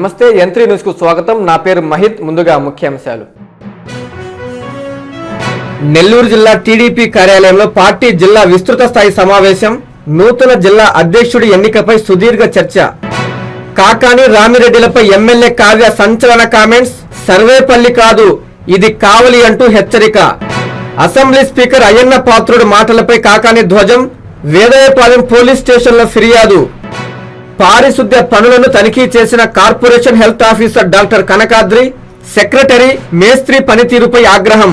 నమస్తే యంత్రి న్యూస్కు స్వాగతం. నా పేరు మహిత్ ముందుగా ముఖ్యాంశాలు. నెల్లూరు జిల్లా టీడీపీ కార్యాలయంలో పార్టీ జిల్లా విస్తృత స్థాయి సమావేశం నూతన జిల్లా అధ్యక్షుడి ఎన్నికపై సుదీర్ఘ చర్చ. కాకాని రామిరెడ్డిలపై ఎమ్మెల్యే కావ్య సంచలన కామెంట్స్ సర్వేపల్లి కాదు ఇది కావలి అంటూ హెచ్చరిక. అసెంబ్లీ స్పీకర్ అయ్యన్న పాత్రుడు మాటలపై కాకాని ధ్వజం వేదయపాలెం పోలీస్ స్టేషన్లో ఫిర్యాదు. పారిశుద్ధ్య పనులను తనిఖీ చేసిన corporation health officer doctor Kanakadri secretary మేస్త్రి పనితీరుపై ఆగ్రహం.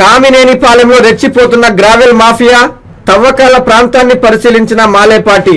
కామినేనిపాలెంలో రెచ్చిపోతున్న గ్రావెల్ మాఫియా తవ్వకాల ప్రాంతాన్ని పరిశీలించిన మాలేపాటి.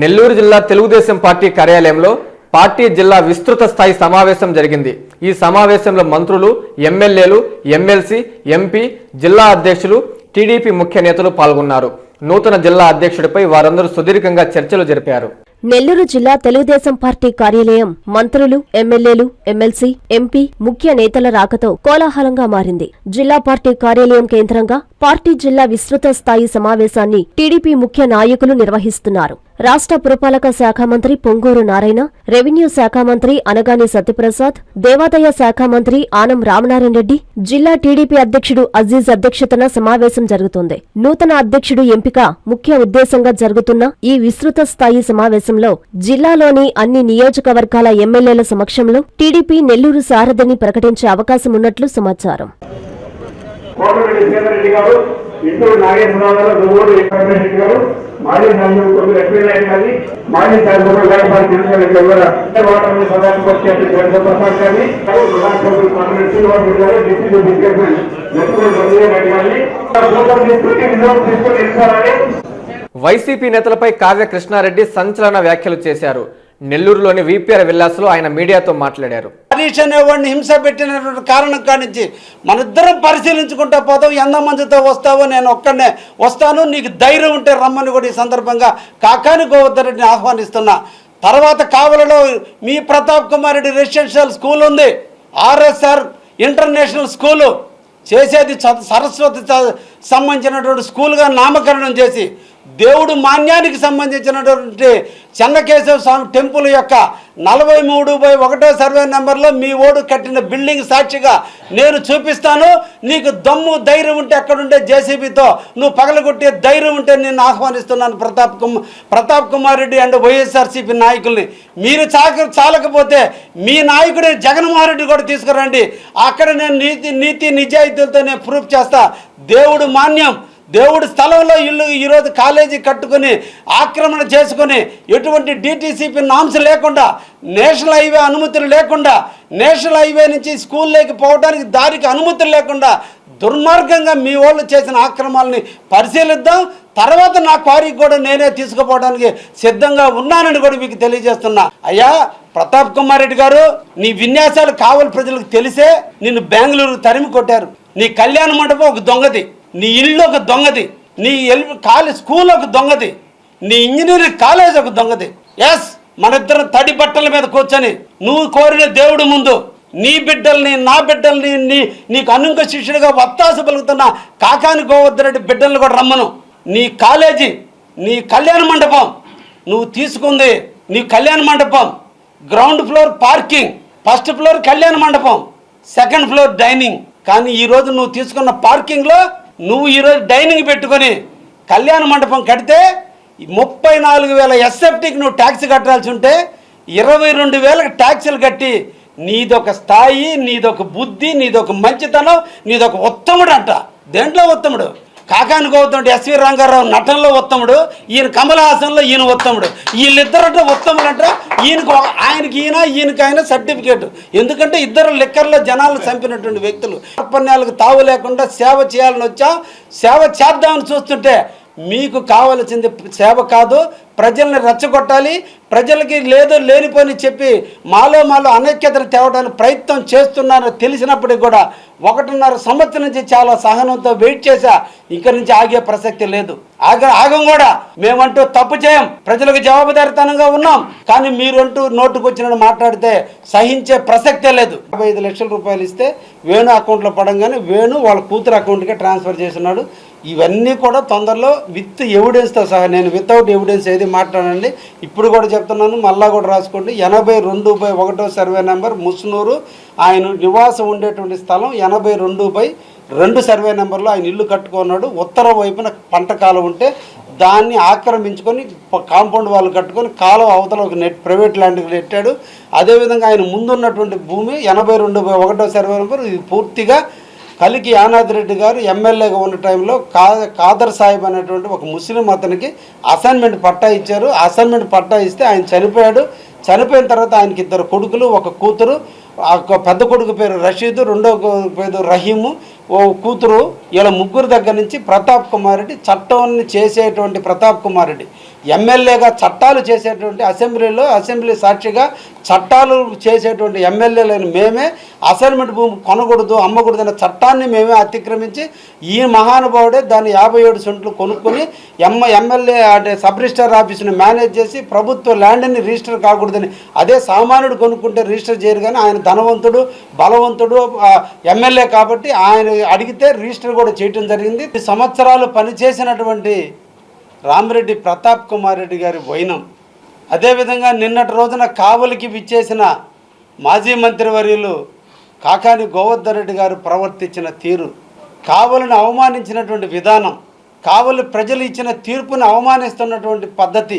నెల్లూరు జిల్లా తెలుగుదేశం పార్టీ కార్యాలయంలో పార్టీ జిల్లా విస్తృత స్థాయి సమావేశం జరిగింది. ఈ సమావేశంలో మంత్రులు ఎమ్మెల్యేలు ఎమ్మెల్సీ ఎంపీ జిల్లా అధ్యక్షులు టీడీపీ ముఖ్య నేతలు పాల్గొన్నారు. నూతన జిల్లా అధ్యక్షుడిపై వారందరూ సుదీర్ఘంగా చర్చలు జరిపారు. నెల్లూరు జిల్లా తెలుగుదేశం పార్టీ కార్యాలయం మంత్రులు ఎమ్మెల్యేలు ఎమ్మెల్సీ ఎంపీ ముఖ్య నేతల రాకతో కోలాహలంగా మారింది. జిల్లా పార్టీ కార్యాలయం కేంద్రంగా పార్టీ జిల్లా విస్తృత స్థాయి సమావేశాన్ని టీడీపీ ముఖ్య నాయకులు నిర్వహిస్తున్నారు. రాష్ట్ర పురపాలక శాఖ మంత్రి పొంగూరు నారాయణ రెవెన్యూ శాఖ మంత్రి అనగాని సత్యప్రసాద్ దేవాదాయ శాఖ మంత్రి ఆనం రామనారాయణ రెడ్డి జిల్లా టీడీపీ అధ్యక్షుడు అజీజ్ అధ్యక్షతన సమావేశం జరుగుతోంది. నూతన అధ్యక్షుడు ఎంపిక ముఖ్య ఉద్దేశంగా జరుగుతున్న ఈ విస్తృత స్థాయి సమావేశం సమావేశంలో జిల్లాలోని అన్ని నియోజకవర్గాల ఎమ్మెల్యేల సమక్షంలో టీడీపీ నెల్లూరు సారథిని ప్రకటించే అవకాశం ఉన్నట్లు సమాచారం. ఇంటూరు నాగేశ్వరరావు గారు దువ్వూరు వెంకటరెడ్డి గారు మాజీ లక్ష్మీనారాయణ గారి మాజీ వాటర్ ప్రసాద్ గారిని తీసుకుని ఇస్తారని వైసీపీ నేతలపై కావ్య కృష్ణారెడ్డి సంచలన వ్యాఖ్యలు చేశారు. నెల్లూరులోని విపిఆర్ విల్లాస్లో ఆయన మీడియాతో మాట్లాడారు. హరీష్ అనేవాడిని హింస పెట్టినటువంటి కారణం కానించి మనిద్దరం పరిశీలించుకుంటా పోతాం ఎంత మందితో వస్తావో నేను ఒక్కడనే వస్తాను నీకు ధైర్యం ఉంటే రమ్మని కూడా ఈ సందర్భంగా కాకాని గోవర్ధన్ ఆహ్వానిస్తున్నా. తర్వాత కావలలో మీ ప్రతాప్ కుమార్ రెడ్డి రెసిడెన్షియల్ స్కూల్ ఉంది. RSR international school. చేసేది సరస్వతి సంబంధించినటువంటి స్కూల్గా నామకరణం చేసి దేవుడు మాన్యానికి సంబంధించినటువంటి చెన్నకేశవ స్వామి టెంపుల్ యొక్క నలభై మూడు బై ఒకటో సర్వే నెంబర్లో మీ ఓడు కట్టిన బిల్డింగ్ సాక్షిగా నేను చూపిస్తాను. నీకు దమ్ము ధైర్యం ఉంటే అక్కడుండే జేసీబీతో నువ్వు పగలగొట్టే ధైర్యం ఉంటే నేను ఆహ్వానిస్తున్నాను ప్రతాప్ కుమార్ ప్రతాప్ కుమార్ రెడ్డి అండ్ వైఎస్ఆర్సీపీ నాయకుల్ని. మీరు చాక చాలకపోతే మీ నాయకుడే జగన్మోహన్ రెడ్డి కూడా తీసుకురండి. అక్కడ నేను నీతి నీతి నిజాయితీలతో నేను ప్రూఫ్ చేస్తా. దేవుడు మాన్యం. దేవుడి స్థలంలో ఇల్లు ఈరోజు కాలేజీ కట్టుకొని ఆక్రమణ చేసుకొని ఎటువంటి డిటీసీపీ నామ్స్ లేకుండా నేషనల్ హైవే అనుమతులు లేకుండా నేషనల్ హైవే నుంచి స్కూల్లోకి పోవడానికి దారికి అనుమతులు లేకుండా దుర్మార్గంగా మీ వాళ్ళు చేసిన ఆక్రమాలని పరిశీలిద్దాం. తర్వాత నా క్వారీకి కూడా నేనే తీసుకుపోవడానికి సిద్ధంగా ఉన్నానని కూడా మీకు తెలియజేస్తున్నా. అయ్యా ప్రతాప్ కుమార్ రెడ్డి గారు నీ విన్యాసాలు కావలి ప్రజలకు తెలిసే నిన్ను బెంగళూరు తరిమి కొట్టారు. నీ కళ్యాణ మండపం ఒక దొంగది. నీ ఇల్లు ఒక దొంగది. నీ ఎల్ కాలేజ్ స్కూల్ ఒక దొంగది. నీ ఇంజనీరింగ్ కాలేజ్ ఒక దొంగది. ఎస్ మన ఇద్దరం తడి బట్టల మీద కూర్చొని నువ్వు కోరిన దేవుడు ముందు నీ బిడ్డల్ని నా బిడ్డల్ని నీ నీకు అనుంగ శిష్యుడిగా వత్తాస పలుకుతున్న కాకాని గోవర్ధరెడ్డి బిడ్డల్ని కూడా రమ్మను. నీ కాలేజీ నీ కళ్యాణ మండపం నువ్వు తీసుకుంది నీ కళ్యాణ మండపం. Ground floor parking first floor కళ్యాణ మండపం సెకండ్ ఫ్లోర్ డైనింగ్. కానీ ఈరోజు నువ్వు తీసుకున్న పార్కింగ్లో నువ్వు ఈరోజు డైనింగ్ పెట్టుకొని కళ్యాణ మండపం కడితే ముప్పై నాలుగు వేల ఎస్ఎఫ్టీకి నువ్వు ట్యాక్స్ కట్టాల్సి ఉంటే ఇరవై రెండు వేలకు ట్యాక్సులు కట్టి నీదొక స్థాయి నీదొక బుద్ధి నీదొక మంచితనం నీదొక ఉత్తముడు అంట దేంట్లో ఉత్తముడు? కాకాని గౌతముడు ఎస్వి రంగారావు నటనలో ఉత్తముడు ఈయన కమలహాసన్లో ఈయన ఉత్తముడు. వీళ్ళిద్దరంటే ఉత్తములు అంటే ఈయనకు ఆయనకి ఈయన ఈయనకి ఆయన సర్టిఫికేట్. ఎందుకంటే ఇద్దరు లిక్కర్లో జనాలను చంపినటువంటి వ్యక్తులు. ఉపన్యాలకు తావు లేకుండా సేవ చేయాలని వచ్చా సేవ చేద్దామని చూస్తుంటే మీకు కావలసింది సేవ కాదు ప్రజల్ని రెచ్చగొట్టాలి ప్రజలకి లేదో లేనిపోని చెప్పి మాలో మాలో అనైక్యతను తేవడానికి ప్రయత్నం చేస్తున్నారో తెలిసినప్పటికి కూడా ఒకటిన్నర సంవత్సరం నుంచి చాలా సహనంతో వెయిట్ చేశా. ఇక్కడి నుంచి ఆగే ప్రసక్తి లేదు. ఆగ ఆగం కూడా. మేమంటూ తప్పు చేయం. ప్రజలకు జవాబుదారితనంగా ఉన్నాం. కానీ మీరంటూ నోటుకొచ్చినట్టు మాట్లాడితే సహించే ప్రసక్తే లేదు. యాభై ఐదు లక్షల రూపాయలు ఇస్తే వేణు అకౌంట్లో పడంగానే వేణు వాళ్ళ కూతురు అకౌంట్కే ట్రాన్స్ఫర్ చేస్తున్నాడు. ఇవన్నీ కూడా తొందరలో విత్ ఎవిడెన్స్తో సహా నేను వితౌట్ ఎవిడెన్స్ ఏది మాట్లాడండి. ఇప్పుడు కూడా చెప్తున్నాను మళ్ళా కూడా రాసుకోండి. ఎనభై రెండు బై ఒకటో సర్వే నెంబర్ ముస్నూరు. ఆయన నివాసం ఉండేటువంటి స్థలం ఎనభై రెండు బై రెండు సర్వే నెంబర్లో ఆయన ఇల్లు కట్టుకున్నాడు. ఉత్తర వైపున పంట కాలం ఉంటే దాన్ని ఆక్రమించుకొని కాంపౌండ్ వాళ్ళు కట్టుకొని కాలువ అవతల ఒక నెట్ ప్రైవేట్ ల్యాండ్కి నెట్టాడు. అదేవిధంగా ఆయన ముందున్నటువంటి భూమి ఎనభై రెండు బై ఒకటో సర్వే నెంబర్. ఇది పూర్తిగా కలికి యానాథ్రెడ్డి గారు ఎమ్మెల్యేగా ఉన్న టైంలో కా కాదర్ సాహిబ్ అనేటువంటి ఒక ముస్లిం అతనికి అసైన్మెంట్ పట్టా ఇచ్చారు. అసైన్మెంట్ పట్టా ఇస్తే ఆయన చనిపోయాడు. చనిపోయిన తర్వాత ఆయనకి ఇద్దరు కొడుకులు ఒక కూతురు ఆ ఒక పెద్ద కొడుకు పేరు రషీదు రెండో పేరు రహీము ఓ కూతురు ఇలా ముగ్గురు దగ్గర నుంచి ప్రతాప్ కుమార్ రెడ్డి చట్టాన్ని చేసేటువంటి ప్రతాప్ కుమార్ రెడ్డి. ఎమ్మెల్యేగా చట్టాలు చేసేటువంటి అసెంబ్లీలో అసెంబ్లీ సాక్షిగా చట్టాలు చేసేటువంటి ఎమ్మెల్యేలను మేమే అసైన్మెంట్ భూమి కొనకూడదు అమ్మకూడదు అనే చట్టాన్ని మేమే అతిక్రమించి ఈ మహానుభావుడే దాన్ని యాభై ఏడు సెంట్లు కొనుక్కొని ఎమ్మ ఎమ్మెల్యే అంటే సబ్ రిజిస్టర్ ఆఫీసుని మేనేజ్ చేసి ప్రభుత్వ ల్యాండ్ని రిజిస్టర్ కాకూడదని అదే సామాన్యుడు కొనుక్కుంటే రిజిస్టర్ చేయరు కానీ ఆయన ధనవంతుడు బలవంతుడు ఎమ్మెల్యే కాబట్టి ఆయన అడిగితే రిజిస్టర్ కూడా చేయటం జరిగింది. సంవత్సరాలు పనిచేసినటువంటి రామిరెడ్డి ప్రతాప్ కుమార్ రెడ్డి గారి వైనం అదేవిధంగా నిన్నటి రోజున కావలికి విచ్చేసిన మాజీ మంత్రివర్యులు కాకాని గోవర్ధన్ రెడ్డి గారు ప్రవర్తించిన తీరు. కావలిని అవమానించినటువంటి విధానం కావలి ప్రజలు ఇచ్చిన తీర్పుని అవమానిస్తున్నటువంటి పద్ధతి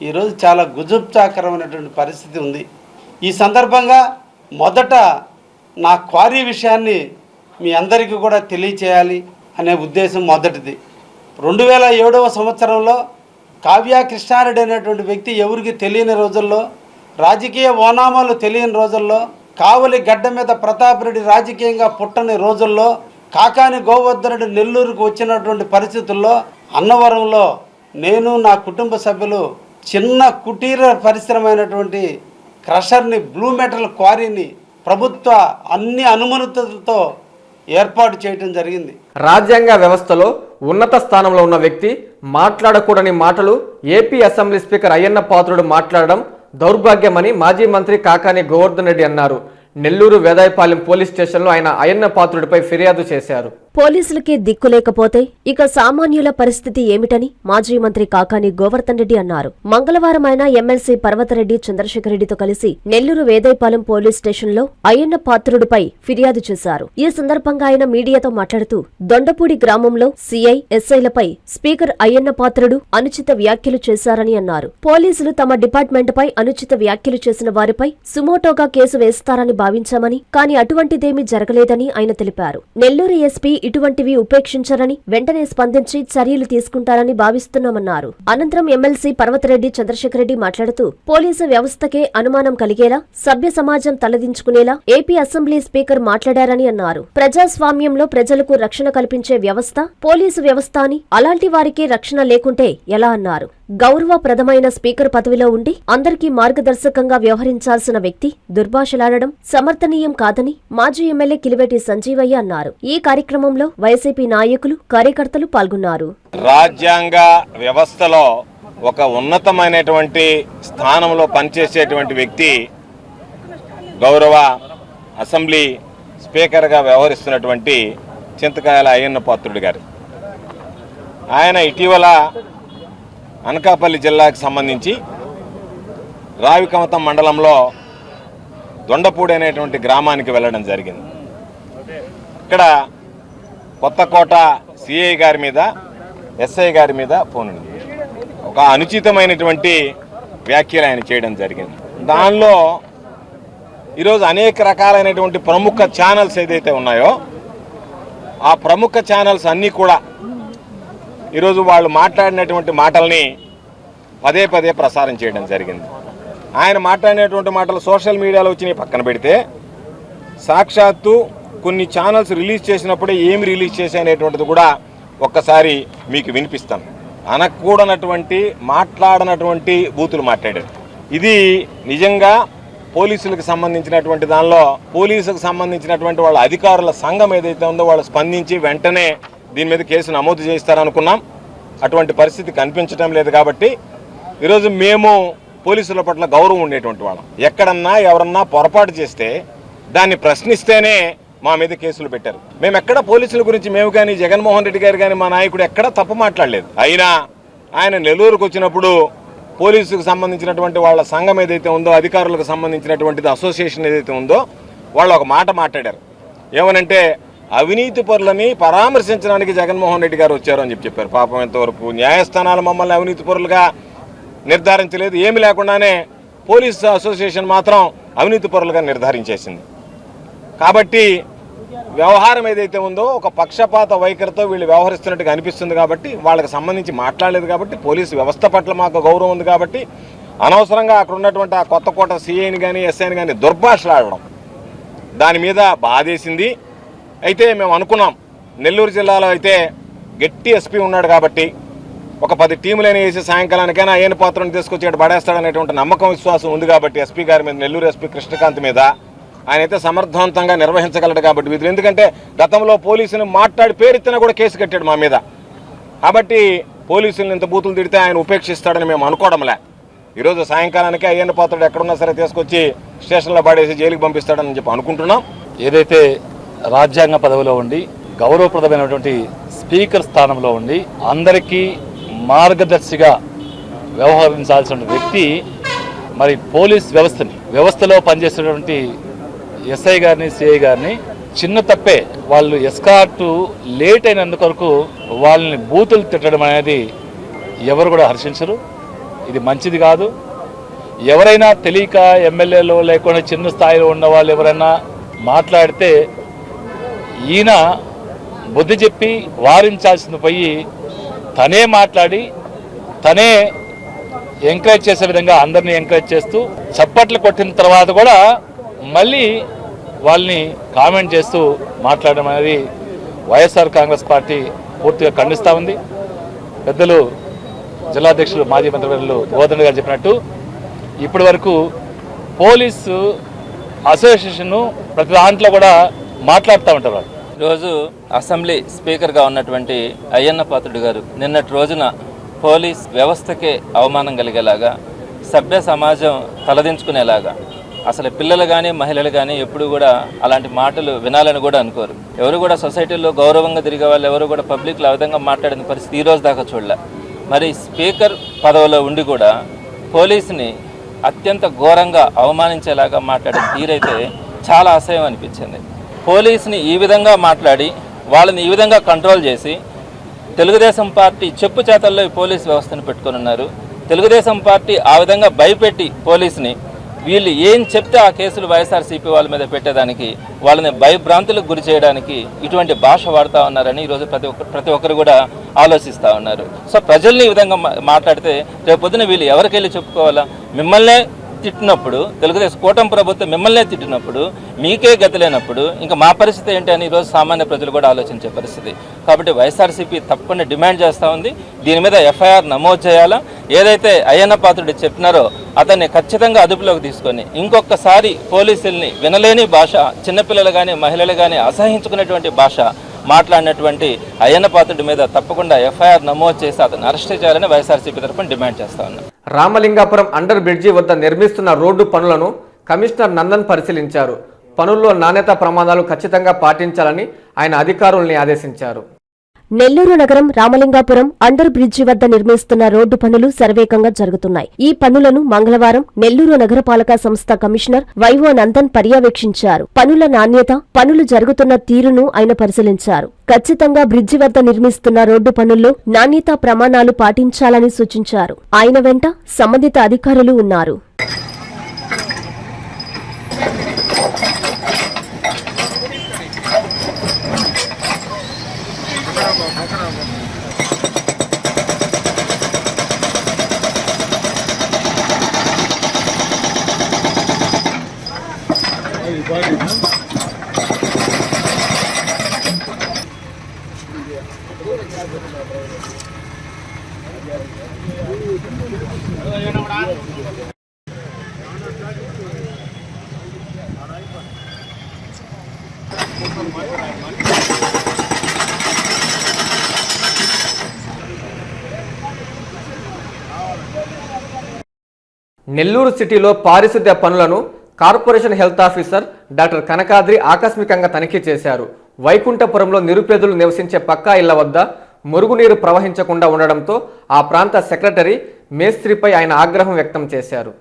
ఈరోజు చాలా గుజుప్చాకరమైనటువంటి పరిస్థితి ఉంది. ఈ సందర్భంగా మొదట నా క్వారీ విషయాన్ని మీ అందరికీ కూడా తెలియచేయాలి అనే ఉద్దేశం మొదటిది. రెండు వేల ఏడవ సంవత్సరంలో కావ్య కృష్ణారెడ్డి అనేటువంటి వ్యక్తి ఎవరికి తెలియని రోజుల్లో రాజకీయ ఓనామాలు తెలియని రోజుల్లో కావలి గడ్డ మీద ప్రతాప్ రెడ్డి రాజకీయంగా పుట్టని రోజుల్లో కాకాని గోవర్ధనుడు నెల్లూరుకు వచ్చినటువంటి పరిస్థితుల్లో అన్నవరంలో నేను నా కుటుంబ సభ్యులు చిన్న కుటీర పరిశ్రమ అయినటువంటి క్రషర్ని బ్లూ మెటల్ క్వారీని ప్రభుత్వ అన్ని అనుమతులతో ఏర్పాటు చేయడం జరిగింది. రాజ్యాంగ వ్యవస్థలో ఉన్నత స్థానంలో ఉన్న వ్యక్తి మాట్లాడకూడని మాటలు AP assembly speaker Ayyanna Patrudu మాట్లాడడం దౌర్భాగ్యమని మాజీ మంత్రి కాకాని గోవర్ధన్ రెడ్డి అన్నారు. నెల్లూరు వేదాయపాలెం పోలీస్ స్టేషన్లో ఆయన అయ్యన్న పాత్రుడిపై ఫిర్యాదు చేశారు. పోలీసులకే దిక్కు లేకపోతే ఇక సామాన్యుల పరిస్థితి ఏమిటని మాజీ మంత్రి కాకాని గోవర్ధన్ రెడ్డి అన్నారు. మంగళవారం ఆయన ఎమ్మెల్సీ పర్వతరెడ్డి చంద్రశేఖర రెడ్డితో కలిసి నెల్లూరు వేదైపాలెం పోలీస్ స్టేషన్లో అయ్యన్న పాత్రుడిపై ఫిర్యాదు చేశారు. ఈ సందర్భంగా ఆయన మీడియాతో మాట్లాడుతూ దొండపూడి గ్రామంలో సీఐ ఎస్ఐలపై స్పీకర్ అయ్యన్న పాత్రుడు అనుచిత వ్యాఖ్యలు చేశారని అన్నారు. పోలీసులు తమ డిపార్ట్మెంట్ పై అనుచిత వ్యాఖ్యలు చేసిన వారిపై సుమోటోగా కేసు వేస్తారని భావించామని కానీ అటువంటిదేమీ జరగలేదని ఆయన తెలిపారు. నెల్లూరు ఎస్పీ ఇటువంటివి ఉపేక్షించరని వెంటనే స్పందించి చర్యలు తీసుకుంటారని భావిస్తున్నామన్నారు. అనంతరం ఎమ్మెల్సీ పర్వతరెడ్డి చంద్రశేఖరరెడ్డి మాట్లాడుతూ పోలీసు వ్యవస్థకే అనుమానం కలిగేలా సభ్య సమాజం తలదించుకునేలా ఏపీ అసెంబ్లీ స్పీకర్ మాట్లాడారని అన్నారు. ప్రజాస్వామ్యంలో ప్రజలకు రక్షణ కల్పించే వ్యవస్థ పోలీసు వ్యవస్థ అని అలాంటి వారికి రక్షణ లేకుంటే ఎలా అన్నారు. గౌరవప్రదమైన స్పీకర్ పదవిలో ఉండి అందరికీ మార్గదర్శకంగా వ్యవహరించాల్సిన వ్యక్తి దుర్భాషలాడడం సమర్థనీయం కాదని మాజీ ఎమ్మెల్యే కిలివేటి సంజీవయ్య అన్నారు. ఈ కార్యక్రమంలో వైసీపీ నాయకులు కార్యకర్తలు పాల్గొన్నారు. రాజ్యాంగ వ్యవస్థలో ఒక ఉన్నతమైనటువంటి స్థానంలో పనిచేసేటువంటి వ్యక్తి గౌరవ అసెంబ్లీ స్పీకర్గా వ్యవహరిస్తున్నటువంటి చింతకాయల అయ్యన్న పాత్రుడు గారు. ఆయన ఇటీవల అనకాపల్లి జిల్లాకు సంబంధించి రావికమతం మండలంలో దొండపూడి అనేటువంటి గ్రామానికి వెళ్ళడం జరిగింది. ఇక్కడ కొత్తకోట సిఐ గారి మీద ఎస్ఐ గారి మీద ఫోన్ ఒక అనుచితమైనటువంటి వ్యాఖ్యలు ఆయన చేయడం జరిగింది. దానిలో ఈరోజు అనేక రకాలైనటువంటి ప్రముఖ ఛానల్స్ ఏదైతే ఉన్నాయో ఆ ప్రముఖ ఛానల్స్ అన్నీ కూడా ఈరోజు వాళ్ళు మాట్లాడినటువంటి మాటల్ని పదే పదే ప్రసారం చేయడం జరిగింది. ఆయన మాట్లాడినటువంటి మాటలు సోషల్ మీడియాలో వచ్చినాయి పక్కన పెడితే సాక్షాత్తు కొన్ని ఛానల్స్ రిలీజ్ చేసినప్పుడే ఏమి రిలీజ్ చేశాయనేటువంటిది కూడా ఒక్కసారి మీకు వినిపిస్తాను. అనకూడనటువంటి మాట్లాడనటువంటి బూతులు మాట్లాడారు. ఇది నిజంగా పోలీసులకు సంబంధించినటువంటి దానిలో పోలీసులకు సంబంధించినటువంటి వాళ్ళ అధికారుల సంఘం ఏదైతే ఉందో వాళ్ళు స్పందించి వెంటనే దీని మీద కేసు నమోదు చేయిస్తారనుకున్నాం. అటువంటి పరిస్థితి కనిపించడం లేదు కాబట్టి ఈరోజు మేము పోలీసుల పట్ల గౌరవం ఉండేటువంటి వాళ్ళం. ఎక్కడన్నా ఎవరన్నా పొరపాటు చేస్తే దాన్ని ప్రశ్నిస్తేనే మా మీద కేసులు పెట్టారు. మేము ఎక్కడ పోలీసుల గురించి మేము కానీ జగన్మోహన్ రెడ్డి గారు కానీ మా నాయకుడు ఎక్కడ తప్పు మాట్లాడలేదు. అయినా ఆయన నెల్లూరుకు వచ్చినప్పుడు పోలీసుకు సంబంధించినటువంటి వాళ్ళ సంఘం ఏదైతే ఉందో అధికారులకు సంబంధించినటువంటిది అసోసియేషన్ ఏదైతే ఉందో వాళ్ళు ఒక మాట మాట్లాడారు. ఏమనంటే అవినీతి పరులని పరామర్శించడానికి జగన్మోహన్ రెడ్డి గారు వచ్చారు అని చెప్పి చెప్పారు. పాపం ఎంతవరకు న్యాయస్థానాలు మమ్మల్ని అవినీతి పరులుగా నిర్ధారించలేదు. ఏమీ లేకుండానే పోలీస్ అసోసియేషన్ మాత్రం అవినీతి పరులుగా నిర్ధారించేసింది. కాబట్టి వ్యవహారం ఏదైతే ఉందో ఒక పక్షపాత వైఖరితో వీళ్ళు వ్యవహరిస్తున్నట్టుగా అనిపిస్తుంది కాబట్టి వాళ్ళకి సంబంధించి మాట్లాడలేదు కాబట్టి పోలీసు వ్యవస్థ పట్ల మాకు గౌరవం ఉంది కాబట్టి అనవసరంగా అక్కడ ఉన్నటువంటి ఆ కొత్త కోట సిఐని కానీ ఎస్ఐని కానీ దుర్భాషలాడడం దాని మీద బాధేసింది. అయితే మేము అనుకున్నాం నెల్లూరు జిల్లాలో అయితే గట్టి ఎస్పీ ఉన్నాడు కాబట్టి ఒక పది టీములైన వేసి సాయంకాలానికైనా ఆయన పాత్రను తీసుకొచ్చి పడేస్తాడనేటువంటి నమ్మకం విశ్వాసం ఉంది కాబట్టి ఎస్పీ గారి మీద నెల్లూరు ఎస్పీ కృష్ణకాంత్ మీద ఆయన అయితే సమర్థవంతంగా నిర్వహించగలడు కాబట్టి వీధులు ఎందుకంటే గతంలో పోలీసుని మాట్లాడి పేరెత్తినా కూడా కేసు కట్టాడు మా మీద. కాబట్టి పోలీసులను ఇంత బూతులు తిడితే ఆయన ఉపేక్షిస్తాడని మేము అనుకోవడంలే. ఈరోజు సాయంకాలానికి అయ్యన్న పాత్రుడు ఎక్కడున్నా సరే తీసుకొచ్చి స్టేషన్లో పడేసి జైలుకి పంపిస్తాడని చెప్పి అనుకుంటున్నాం. ఏదైతే రాజ్యాంగ పదవిలో ఉండి గౌరవప్రదమైనటువంటి స్పీకర్ స్థానంలో ఉండి అందరికీ మార్గదర్శిగా వ్యవహరించాల్సిన వ్యక్తి మరి పోలీస్ వ్యవస్థని వ్యవస్థలో పనిచేసేటువంటి ఎస్ఐ గారిని సిఐ గారిని చిన్న తప్పే వాళ్ళు ఎస్కార్టు లేట్ అయినందుకొరకు వాళ్ళని బూతులు తిట్టడం అనేది ఎవరు కూడా హర్షించరు. ఇది మంచిది కాదు. ఎవరైనా తెలియక ఎమ్మెల్యేలో లేకుండా చిన్న స్థాయిలో ఉన్న వాళ్ళు ఎవరైనా మాట్లాడితే ఈయన బుద్ధి చెప్పి వారించాల్సింది పోయి తనే మాట్లాడి తనే ఎంకరేజ్ చేసే విధంగా అందరినీ ఎంకరేజ్ చేస్తూ చప్పట్లు కొట్టిన తర్వాత కూడా మళ్ళీ వాళ్ళని కామెంట్ చేస్తూ మాట్లాడడం అనేది వైఎస్ఆర్ కాంగ్రెస్ పార్టీ పూర్తిగా ఖండిస్తూ ఉంది. పెద్దలు జిల్లాధ్యక్షులు మాజీ మంత్రివర్యులు గోదండ గారు చెప్పినట్టు ఇప్పటి వరకు పోలీసు అసోసియేషన్ ప్రతి దాంట్లో కూడా మాట్లాడుతూ ఉంటారు వాళ్ళు. అసెంబ్లీ స్పీకర్గా ఉన్నటువంటి అయ్యన్న పాత్రుడు గారు నిన్నటి రోజున పోలీస్ వ్యవస్థకే అవమానం కలిగేలాగా సభ్య సమాజం తలదించుకునేలాగా అసలు పిల్లలు కానీ మహిళలు కానీ ఎప్పుడు కూడా అలాంటి మాటలు వినాలని కూడా అనుకోరు. ఎవరు కూడా సొసైటీలో గౌరవంగా తిరిగే వాళ్ళు ఎవరు కూడా పబ్లిక్లో ఆ విధంగా మాట్లాడిన పరిస్థితి ఈ రోజు దాకా చూడలే. మరి స్పీకర్ పదవిలో ఉండి కూడా పోలీసుని అత్యంత ఘోరంగా అవమానించేలాగా మాట్లాడే తీరైతే చాలా అసహ్యం అనిపించింది. పోలీసుని ఈ విధంగా మాట్లాడి వాళ్ళని ఈ విధంగా కంట్రోల్ చేసి తెలుగుదేశం పార్టీ చెప్పు చేతల్లో ఈ పోలీస్ వ్యవస్థను పెట్టుకొని ఉన్నారు. తెలుగుదేశం పార్టీ ఆ విధంగా భయపెట్టి పోలీసుని వీళ్ళు ఏం చెప్తే ఆ కేసులు వైఎస్ఆర్సీపీ వాళ్ళ మీద పెట్టేదానికి వాళ్ళని భయభ్రాంతులకు గురి చేయడానికి ఇటువంటి భాష వాడుతూ ఉన్నారని ఈరోజు ప్రతి ఒక్క ప్రతి ఒక్కరు కూడా ఆలోచిస్తూ ఉన్నారు. సో ప్రజల్ని ఈ విధంగా మా- మాట్లాడితే రేపొద్దున వీళ్ళు ఎవరికి వెళ్ళి చెప్పుకోవాలా? మిమ్మల్నే తిట్టినప్పుడు తెలుగుదేశం కూటమి ప్రభుత్వం మిమ్మల్నే తిట్టినప్పుడు మీకే గతిలేనప్పుడు ఇంకా మా పరిస్థితి ఏంటి అని ఈరోజు సామాన్య ప్రజలు కూడా ఆలోచించే పరిస్థితి. కాబట్టి వైఎస్ఆర్సీపీ తప్పకుండా డిమాండ్ చేస్తూ ఉంది. దీని మీద ఎఫ్ఐఆర్ నమోదు చేయాలా? ఏదైతే అయ్యన్న పాత్రుడు చెప్పినారో అతన్ని ఖచ్చితంగా అదుపులోకి తీసుకొని ఇంకొకసారి పోలీసుల్ని వినలేని భాష చిన్నపిల్లలు కానీ మహిళలు కానీ అసహించుకునేటువంటి భాష మాట్లాడినటువంటి అయ్యన్న పాత్రుడి మీద తప్పకుండా ఎఫ్ఐఆర్ నమోదు చేసి అతను అరెస్ట్ చేయాలని వైఎస్ఆర్సీపీ తరఫున డిమాండ్ చేస్తా ఉన్నాం. రామలింగాపురం అండర్ బ్రిడ్జి వద్ద నిర్మిస్తున్న రోడ్డు పనులను కమిషనర్ నందన్ పరిశీలించారు. పనుల్లో నాణ్యత ప్రమాణాలు ఖచ్చితంగా పాటించాలని ఆయన అధికారుల్ని ఆదేశించారు. నెల్లూరు నగరం రామలింగాపురం అండర్ బ్రిడ్జి వద్ద నిర్మిస్తున్న రోడ్డు పనులు సర్వేకంగా జరుగుతున్నాయి. ఈ పనులను మంగళవారం నెల్లూరు నగరపాలక సంస్థ కమిషనర్ వైవో నందన్ పర్యవేక్షించారు. పనుల నాణ్యత పనులు జరుగుతున్న తీరును ఆయన పరిశీలించారు. ఖచ్చితంగా బ్రిడ్జి వద్ద నిర్మిస్తున్న రోడ్డు పనుల్లో నాణ్యతా ప్రమాణాలు పాటించాలని సూచించారు. ఆయన వెంట సంబంధిత అధికారులు ఉన్నారు. నెల్లూరు సిటీలో పారిశుద్ధ్య పనులను corporation health officer doctor Kanakadri ఆకస్మికంగా తనిఖీ చేశారు. వైకుంఠపురంలో నిరుపేదలు నివసించే పక్కా ఇళ్ళ వద్ద మురుగునీరు ప్రవహించకుండా ఉండడంతో ఆ ప్రాంత సెక్రటరీ మేస్త్రిపై ఆయన ఆగ్రహం వ్యక్తం చేశారు.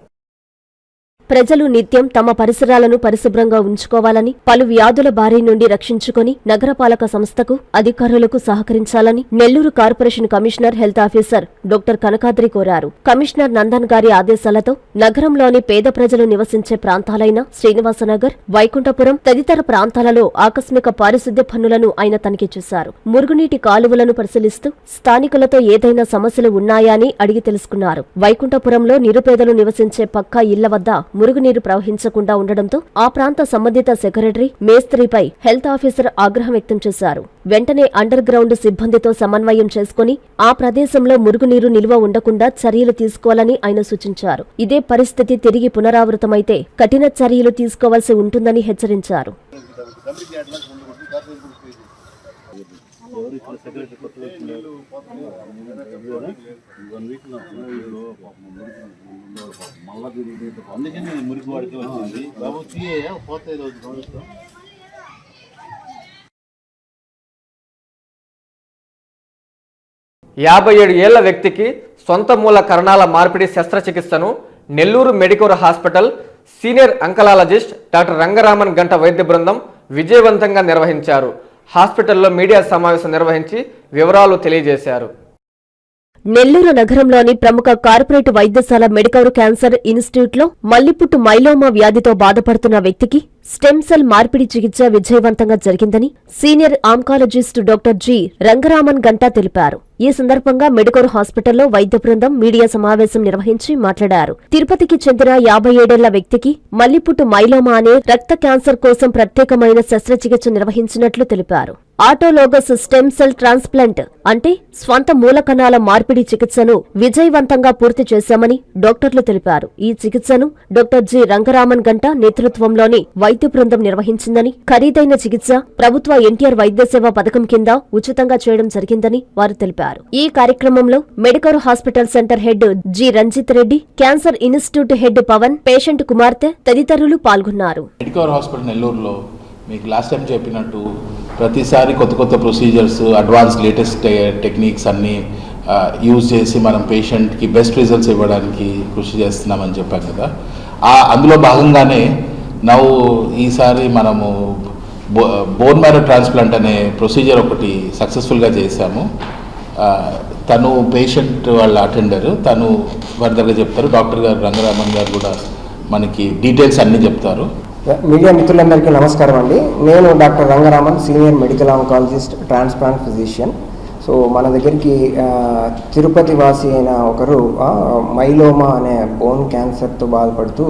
ప్రజలు నిత్యం తమ పరిసరాలను పరిశుభ్రంగా ఉంచుకోవాలని పలు వ్యాధుల బారి నుండి రక్షించుకొని నగరపాలక సంస్థకు అధికారులకు సహకరించాలని Nellore corporation commissioner health officer doctor Kanakadri కోరారు. కమిషనర్ నందన్ గారి ఆదేశాలతో నగరంలోని పేద ప్రజలు నివసించే ప్రాంతాలైన శ్రీనివాసనగర్ వైకుంఠపురం తదితర ప్రాంతాలలో ఆకస్మిక పారిశుద్ధ్య పనులను ఆయన తనిఖీ చేశారు. మురుగునీటి కాలువలను పరిశీలిస్తూ స్థానికులతో ఏదైనా సమస్యలు ఉన్నాయా అని అడిగి తెలుసుకున్నారు. వైకుంఠపురంలో నిరుపేదలు నివసించే పక్కా ఇళ్ళ వద్ద మురుగునీరు ప్రవహించకుండా ఉండడంతో ఆ ప్రాంత సంబంధిత సెక్రటరీ మేస్త్రిపై హెల్త్ ఆఫీసర్ ఆగ్రహం వ్యక్తం చేశారు. వెంటనే అండర్ గ్రౌండ్ సిబ్బందితో సమన్వయం చేసుకుని ఆ ప్రదేశంలో మురుగునీరు నిల్వ ఉండకుండా చర్యలు తీసుకోవాలని ఆయన సూచించారు. ఇదే పరిస్థితి తిరిగి పునరావృతమైతే కఠిన చర్యలు తీసుకోవాల్సి ఉంటుందని హెచ్చరించారు. అందుకని మురికి వాడికి వచ్చింది. బాబు తీయ పోతాయి రోజు రోజు యాభై ఏడు ఏళ్ళ వ్యక్తికి సొంత మూల కరణాల మార్పిడి శస్త్రచికిత్సను Nellore Medicover hospital senior oncologist doctor Rangaraman Ganta వైద్య బృందం విజయవంతంగా నిర్వహించారు. హాస్పిటల్లో మీడియా సమావేశం నిర్వహించి వివరాలు తెలియజేశారు. నెల్లూరు నగరంలోని ప్రముఖ కార్పొరేట్ వైద్యశాల మెడికవర్ క్యాన్సర్ ఇన్స్టిట్యూట్లో మల్లిపుట్టు మైలోమా వ్యాధితో బాధపడుతున్న వ్యక్తికి స్టెమ్ సెల్ మార్పిడి చికిత్స విజయవంతంగా జరిగిందని senior oncologist doctor G Rangaraman Ganta తెలిపారు. ఈ సందర్భంగా మెడికోర్ హాస్పిటల్లో వైద్య బృందం మీడియా సమావేశం నిర్వహించి మాట్లాడారు. తిరుపతికి చెందిన యాభై ఏడేళ్ళ వ్యక్తికి మల్లిపుట్టు మైలోమా అనే రక్త క్యాన్సర్ కోసం ప్రత్యేకమైన శస్త్రచికిత్స నిర్వహించినట్లు తెలిపారు. ఆటోలోగస్ స్టెమ్ సెల్ ట్రాన్స్ప్లాంట్ అంటే స్వంత మూలకణాల మార్పిడి చికిత్సను విజయవంతంగా పూర్తి చేశామని డాక్టర్లు తెలిపారు. ఈ చికిత్సను డాక్టర్ జి. రంగరామన్ గంట నేతృత్వంలోని వైద్య బృందం నిర్వహించిందని ఖరీదైన చికిత్స ప్రభుత్వ ఎన్టీఆర్ వైద్య సేవ పథకం కింద ఉచితంగా చేయడం జరిగిందని వారు తెలిపారు. ఈ కార్యక్రమంలో medical hospital centre head G. Ranjith Reddy cancer institute head Pavan patient కుమార్తె తదితరులు పాల్గొన్నారు. మీకు లాస్ట్ టైం చెప్పినట్టు ప్రతిసారి కొత్త కొత్త ప్రొసీజర్స్ అడ్వాన్స్ లేటెస్ట్ టెక్నిక్స్ అన్నీ యూజ్ చేసి మనం పేషెంట్కి బెస్ట్ రిజల్ట్స్ ఇవ్వడానికి కృషి చేస్తున్నామని చెప్పాం కదా. ఆ అందులో భాగంగానే నవ్వు ఈసారి మనము బో బోన్ మ్యారో ట్రాన్స్ప్లాంట్ అనే ప్రొసీజర్ ఒకటి సక్సెస్ఫుల్గా చేశాము. తను పేషెంట్ వాళ్ళ అటెండర్ తను ఫర్దర్గా చెప్తారు. డాక్టర్ గారు రంగరామన్ గారు కూడా మనకి డీటెయిల్స్ అన్నీ చెప్తారు. మీడియా మిత్రులందరికీ నమస్కారం అండి. నేను doctor Rangaraman senior medical oncologist transplant physician. So మన దగ్గరికి తిరుపతి వాసి అయిన ఒకరు మైలోమా అనే బోన్ క్యాన్సర్తో బాధపడుతూ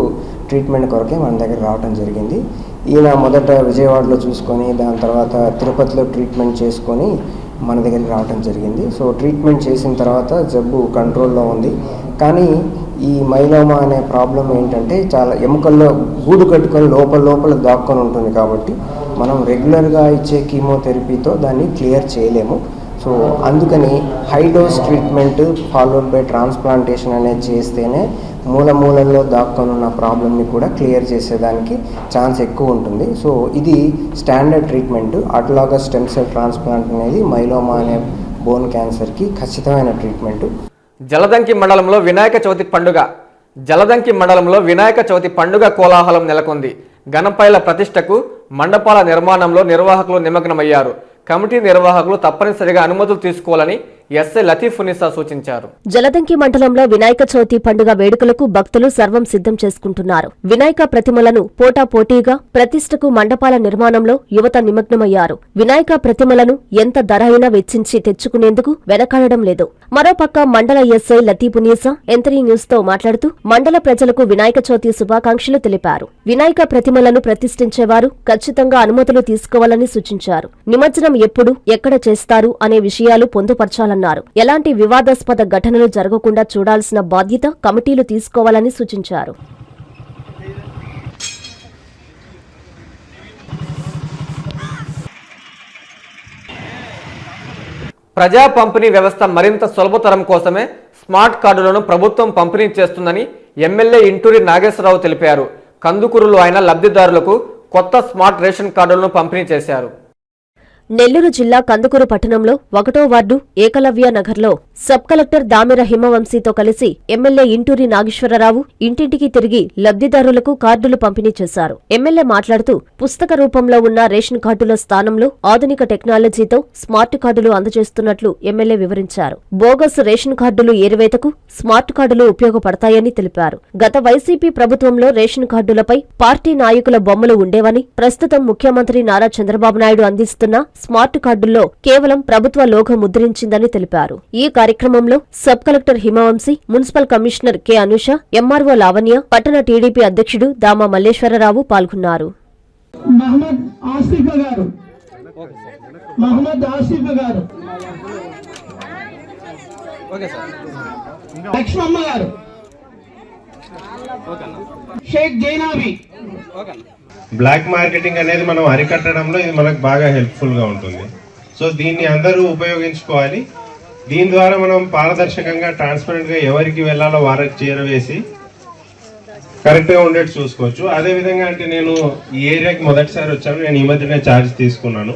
ట్రీట్మెంట్ కొరకే మన దగ్గర రావడం జరిగింది. ఈయన మొదట విజయవాడలో చూసుకొని దాని తర్వాత తిరుపతిలో ట్రీట్మెంట్ చేసుకొని మన దగ్గరికి రావడం జరిగింది. సో ట్రీట్మెంట్ చేసిన తర్వాత జబ్బు కంట్రోల్లో ఉంది. కానీ ఈ మైలోమా అనే ప్రాబ్లం ఏంటంటే చాలా ఎముకల్లో గూడు కట్టుకొని లోపల లోపల దాక్కొని ఉంటుంది కాబట్టి మనం రెగ్యులర్గా ఇచ్చే కీమోథెరపీతో దాన్ని క్లియర్ చేయలేము. సో అందుకని high dose treatment followed by transplantation అనేది చేస్తేనే మూల మూలల్లో దాక్కొని ఉన్న ప్రాబ్లమ్ని కూడా క్లియర్ చేసేదానికి ఛాన్స్ ఎక్కువ ఉంటుంది. సో ఇది స్టాండర్డ్ ట్రీట్మెంట్ అట్లాగా స్టెమ్ సెల్ ట్రాన్స్ప్లాంట్ అనేది మైలోమా అనే బోన్ క్యాన్సర్కి ఖచ్చితమైన ట్రీట్మెంట్ జలదంకి మండలంలో వినాయక చవితి పండుగ. జలదంకి మండలంలో వినాయక చవితి పండుగ కోలాహలం నెలకొంది. గణపైల ప్రతిష్టకు మండపాల నిర్మాణంలో నిర్వాహకులు నిమగ్నమయ్యారు. కమిటీ నిర్వాహకులు తప్పనిసరిగా అనుమతులు తీసుకోవాలని ఎస్ఐ లతీఫ్ సూచించారు. జలదంకి మండలంలో వినాయక చవితి పండుగ వేడుకలకు భక్తులు సర్వం సిద్ధం చేసుకుంటున్నారు. వినాయక ప్రతిమలను పోటా పోటీగా ప్రతిష్టకు మండపాల నిర్మాణంలో యువత నిమగ్నమయ్యారు. వినాయక ప్రతిమలను ఎంత ధర అయినా వెచ్చించి తెచ్చుకునేందుకు వెనకాడడం లేదు. మరోపక్క మండల ఎస్ఐ లతీపునీసా ఎంతరీ న్యూస్తో మాట్లాడుతూ మండల ప్రజలకు వినాయక చవితి శుభాకాంక్షలు తెలిపారు. వినాయక ప్రతిమలను ప్రతిష్ఠించేవారు ఖచ్చితంగా అనుమతులు తీసుకోవాలని సూచించారు. నిమజ్జనం ఎప్పుడు ఎక్కడ చేస్తారు అనే విషయాలు పొందుపరచాలన్నారు ఎలాంటి వివాదాస్పద ఘటనలు జరగకుండా చూడాల్సిన బాధ్యత కమిటీలు తీసుకోవాలని సూచించారు. ప్రజా పంపిణీ వ్యవస్థ మరింత సులభతరం కోసమే స్మార్ట్ కార్డులను ప్రభుత్వం పంపిణీ చేస్తుందని ఎమ్మెల్యే ఇంటూరి నాగేశ్వరరావు తెలిపారు. కందుకూరులో ఆయన లబ్ధిదారులకు కొత్త స్మార్ట్ రేషన్ కార్డులను పంపిణీ చేశారు. నెల్లూరు జిల్లా కందుకూరు పట్టణంలో ఒకటో వార్డు ఏకలవ్య నగర్లో సబ్ కలెక్టర్ దామెర హిమవంశీతో కలిసి ఎమ్మెల్యే ఇంటూరి నాగేశ్వరరావు ఇంటింటికి తిరిగి లబ్ధిదారులకు కార్డులు పంపిణీ చేశారు. ఎమ్మెల్యే మాట్లాడుతూ పుస్తక రూపంలో ఉన్న రేషన్ కార్డుల స్థానంలో ఆధునిక టెక్నాలజీతో స్మార్ట్ కార్డులు అందజేస్తున్నట్లు ఎమ్మెల్యే వివరించారు. బోగస్ రేషన్ కార్డులు ఏరివేతకు స్మార్ట్ కార్డులు ఉపయోగపడతాయని తెలిపారు. గత వైసీపీ ప్రభుత్వంలో రేషన్ కార్డులపై పార్టీ నాయకుల బొమ్మలు ఉండేవని ప్రస్తుతం ముఖ్యమంత్రి నారా చంద్రబాబు నాయుడు అందిస్తున్న స్మార్ట్ కార్డుల్లో కేవలం ప్రభుత్వ లోగో ముద్రించిందని తెలిపారు. ఈ కార్యక్రమంలో sub collector Himavamshi municipal commissioner K. Anusha MRO Lavanya పట్టణ టీడీపీ అధ్యక్షుడు దామ మల్లేశ్వరరావు పాల్గొన్నారు. మహమ్మద్ ఆసిఫ్ గారు. మహమ్మద్ ఆసిఫ్ గారు. లక్ష్మమ్మ గారు. షేక్ జైనాబీ. బ్లాక్ మార్కెటింగ్ అనేది మనం అరికట్టడంలో ఇది మనకు బాగా హెల్ప్ఫుల్గా ఉంటుంది. సో దీన్ని అందరూ ఉపయోగించుకోవాలి. దీని ద్వారా మనం పారదర్శకంగా ట్రాన్స్పరెంట్గా ఎవరికి వెళ్ళాలో వారికి చేరవేసి కరెక్ట్గా ఉండేట్టు చూసుకోవచ్చు. అదేవిధంగా అంటే నేను ఈ ఏరియాకి మొదటిసారి వచ్చాను. నేను ఈ మధ్యనే ఛార్జ్ తీసుకున్నాను.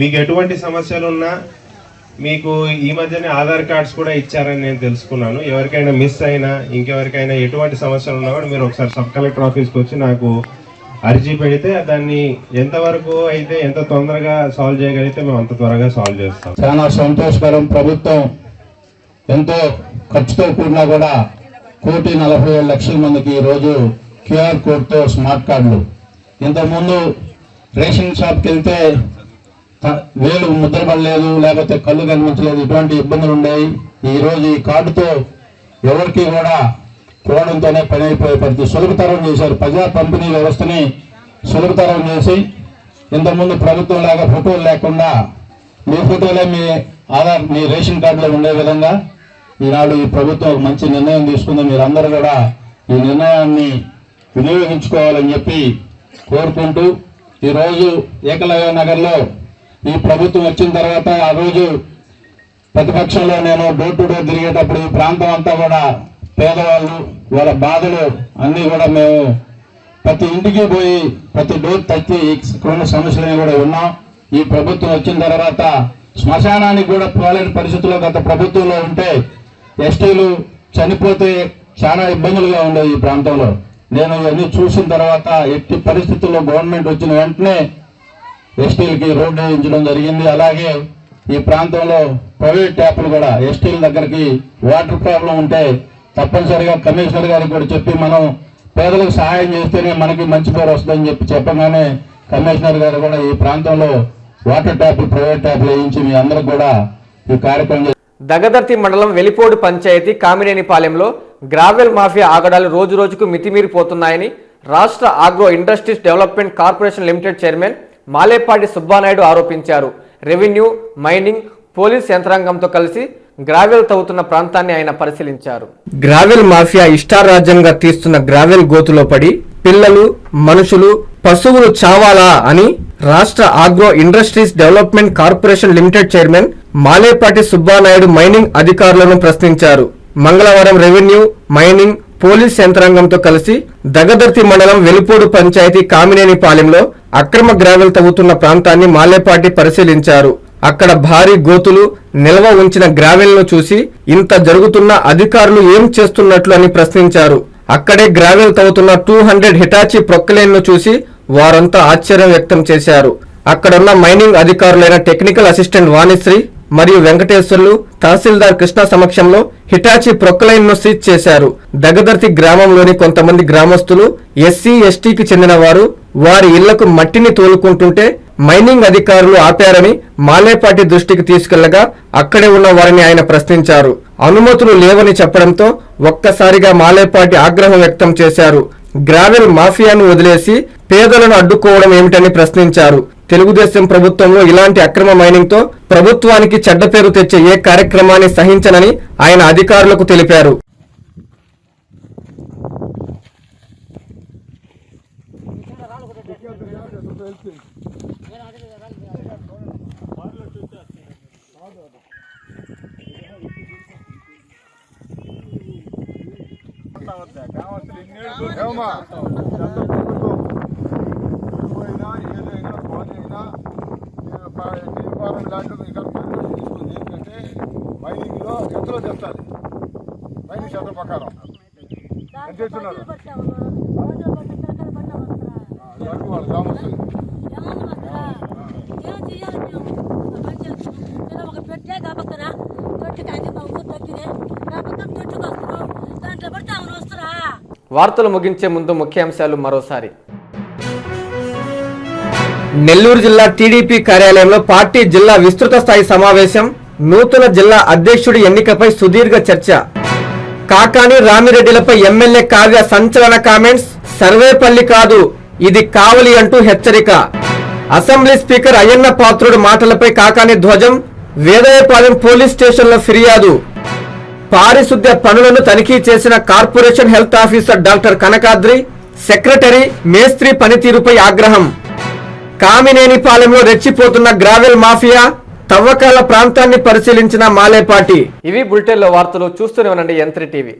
మీకు ఎటువంటి సమస్యలు ఉన్నా మీకు ఈ మధ్యనే ఆధార్ కార్డ్స్ కూడా ఇచ్చారని నేను తెలుసుకున్నాను. ఎవరికైనా మిస్ అయినా ఇంకెవరికైనా ఎటువంటి సమస్యలు ఉన్నా కూడా మీరు ఒకసారి సబ్ కలెక్టర్ ఆఫీస్కి వచ్చి నాకు అర్జీ పెడితే దాన్ని ఎంతవరకు అయితే ఎంత తొందరగా సాల్వ్ చేయగలిగితే మేము అంత త్వరగా సాల్వ్ చేస్తాం. చాలా సంతోషకరం ప్రభుత్వం ఎంతో ఖర్చుతో కూడినా కూడా కోటి నలభై ఏడు లక్షల మందికి ఈరోజు క్యూఆర్ కోడ్తో స్మార్ట్ కార్డులు. ఇంతకుముందు రేషన్ షాప్కి వెళ్తే వేలు ముద్రపడలేదు లేకపోతే కళ్ళు కనిపించలేదు ఇటువంటి ఇబ్బందులు ఉన్నాయి ఈరోజు ఈ కార్డుతో ఎవరికి కూడా కోవడంతోనే పని అయిపోయే పరిస్థితి. సులభతరం చేశారు. ప్రజా పంపిణీ వ్యవస్థని సులభతరం చేసి ఇంతకుముందు ప్రభుత్వం లాగా ఫోటోలు లేకుండా మీ ఫోటోలే మీ ఆధార్ మీ రేషన్ కార్డులో ఉండే విధంగా ఈనాడు ఈ ప్రభుత్వం ఒక మంచి నిర్ణయం తీసుకుంది. మీరందరూ కూడా ఈ నిర్ణయాన్ని వినియోగించుకోవాలని చెప్పి కోరుకుంటూ ఈరోజు ఏకలవ్య నగర్లో ఈ ప్రభుత్వం వచ్చిన తర్వాత ఆ రోజు ప్రతిపక్షంలో నేను డోర్ టు డోర్ తిరిగేటప్పుడు ఈ ప్రాంతం అంతా కూడా పేదవాళ్ళు వాళ్ళ బాధలు అన్నీ కూడా మేము ప్రతి ఇంటికి పోయి ప్రతి డోర్ తట్టి ఇక్కడ సమస్యలని కూడా ఉన్నాం ఈ ప్రభుత్వం వచ్చిన తర్వాత శ్మశానానికి కూడా పోలేని పరిస్థితుల్లో గత ప్రభుత్వంలో ఉంటే ఎస్టీలు చనిపోతే చాలా ఇబ్బందులుగా ఉండేవి ఈ ప్రాంతంలో. నేను ఇవన్నీ చూసిన తర్వాత ఎట్టి పరిస్థితుల్లో గవర్నమెంట్ వచ్చిన వెంటనే ఎస్టీలకి రోడ్డు వేయించడం జరిగింది. అలాగే ఈ ప్రాంతంలో ప్రైవేట్ ట్యాప్లు కూడా ఎస్టీల దగ్గరికి వాటర్ ప్రాబ్లం ఉంటే తప్పనిసరిగా కమిషనర్ గారికి కూడా చెప్పి మనం పేదలకు సహాయం చేస్తేనే మనకి మంచి పేరు వస్తుందని చెప్పి చెప్పగానే కమిషనర్ గారు కూడా ఈ ప్రాంతంలో వాటర్ ట్యాప్లు ప్రైవేట్ ట్యాప్లు వేయించి మీ అందరికి కూడా ఈ కార్యక్రమం దగదర్తి మండలం వెలిపోడు పంచాయతీ కామినేనిపాలెంలో గ్రావెల్ మాఫియా ఆగడాలు రోజు రోజుకు మితిమీరిపోతున్నాయని రాష్ట్ర agro industries development corporation limited chairman Malepati Subbanaidu ఆరోపించారు. రెవెన్యూ మైనింగ్ పోలీస్ యంత్రాంగంతో కలిసి గ్రావెల్ తవ్వుతున్న ప్రాంతాన్ని ఆయన పరిశీలించారు. గ్రావెల్ మాఫియా ఇష్టారాజ్యంగా తీస్తున్న గ్రావెల్ గోతులో పడి పిల్లలు మనుషులు పశువులు చావాలా అని రాష్ట్ర agro industries development corporation limited chairman Malepati Subbanaidu mining అధికారులను ప్రశ్నించారు. మంగళవారం రెవెన్యూ మైనింగ్ పోలీస్ యంత్రాంగంతో కలిసి దగదర్తి మండలం వెలుపూడు పంచాయతీ కామినేనిపాలెంలో అక్రమ గ్రావెల్ తవ్వుతున్న ప్రాంతాన్ని మాలేపాటి పరిశీలించారు. అక్కడ భారీ గోతులు నిల్వ ఉంచిన గ్రావెల్ను చూసి ఇంత జరుగుతున్న అధికారులు ఏం చేస్తున్నట్లు అని ప్రశ్నించారు. అక్కడే గ్రావెల్ తవ్వుతున్న టూ హండ్రెడ్ హిటాచి ప్రొక్కలేన్ను చూసి వారంతా ఆశ్చర్యం వ్యక్తం చేశారు. అక్కడున్న మైనింగ్ అధికారులైన టెక్నికల్ అసిస్టెంట్ వాణిశ్రీ మరియు వెంకటేశ్వర్లు తహసీల్దార్ కృష్ణ సమక్షంలో హిటాచి ప్రొక్లైన్ను సీజ్ చేశారు. దగదర్తి గ్రామంలోని కొంతమంది గ్రామస్తులు ఎస్సీ ఎస్టీకి చెందిన వారు వారి ఇళ్ళకు మట్టిని తోలుకుంటుంటే మైనింగ్ అధికారులు ఆపారని మాలేపాటి దృష్టికి తీసుకెళ్ళగా అక్కడే ఉన్న వారిని ఆయన ప్రశ్నించారు. అనుమతులు లేవని చెప్పడంతో ఒక్కసారిగా మాలేపాటి ఆగ్రహం వ్యక్తం చేశారు. గ్రావెల్ మాఫియాను వదిలేసి పేదలను అడ్డుకోవడం ఏమిటని ప్రశ్నించారు. తెలుగుదేశం ప్రభుత్వంలో ఇలాంటి అక్రమ మైనింగ్తో ప్రభుత్వానికి చెడ్డ పేరు తెచ్చే ఏ కార్యక్రమాన్ని సహించనని ఆయన అధికారులకు తెలిపారు. ఏమమ్మా? ఎంత ప్రభుత్వం పోయినా ఏదైనా పోనైనా నేను ప- నేను ఫారం ల్యాండ్ ఇక్కడ పర్మిషన్ తీసుకుంది ఏంటంటే మైనింగ్లో ఎంతలో తెస్తారు మైనింగ్ శాతం ప్రకారం ఎంత ఇస్తున్నారు దానికి వాళ్ళ గ్రామస్తులు ఒక పెట్టే కాబక్కన తొట్టికి అది మా ఊరు తగ్గినే కాకపోతే తొట్టుకు వస్తున్నాం దాంట్లో పడితే అవును వస్తురా వార్తలు ముగించే ముందు ముఖ్యాంశాలు మరోసారి. నెల్లూరు జిల్లా టీడీపీ కార్యాలయంలో పార్టీ జిల్లా విస్తృత స్థాయి సమావేశం నూతన జిల్లా అధ్యక్షుడి ఎన్నికపై సుదీర్ఘ చర్చ. కాకాని రామిరెడ్డిలపై ఎమ్మెల్యే కావ్య సంచలన కామెంట్స్ సర్వేపల్లి కాదు ఇది కావలి అంటూ హెచ్చరిక. అసెంబ్లీ స్పీకర్ అయ్యన్న పాత్రుడు మాటలపై కాకాని ధ్వజం వేదయపాలెం పోలీస్ స్టేషన్లో ఫిర్యాదు. పారిశుద్ధ్య పనులను తనిఖీ చేసిన corporation health officer doctor Kanakadri secretary మేస్త్రి పనితీరుపై ఆగ్రహం. కామినేనిపాలెంలో రెచ్చిపోతున్న గ్రావెల్ మాఫియా తవ్వకాల ప్రాంతాన్ని పరిశీలించిన మాలేపాటి. ఇవి బులెటిన్లో వార్తలు చూస్తూనే ఉండండి యంత్రి టీవీ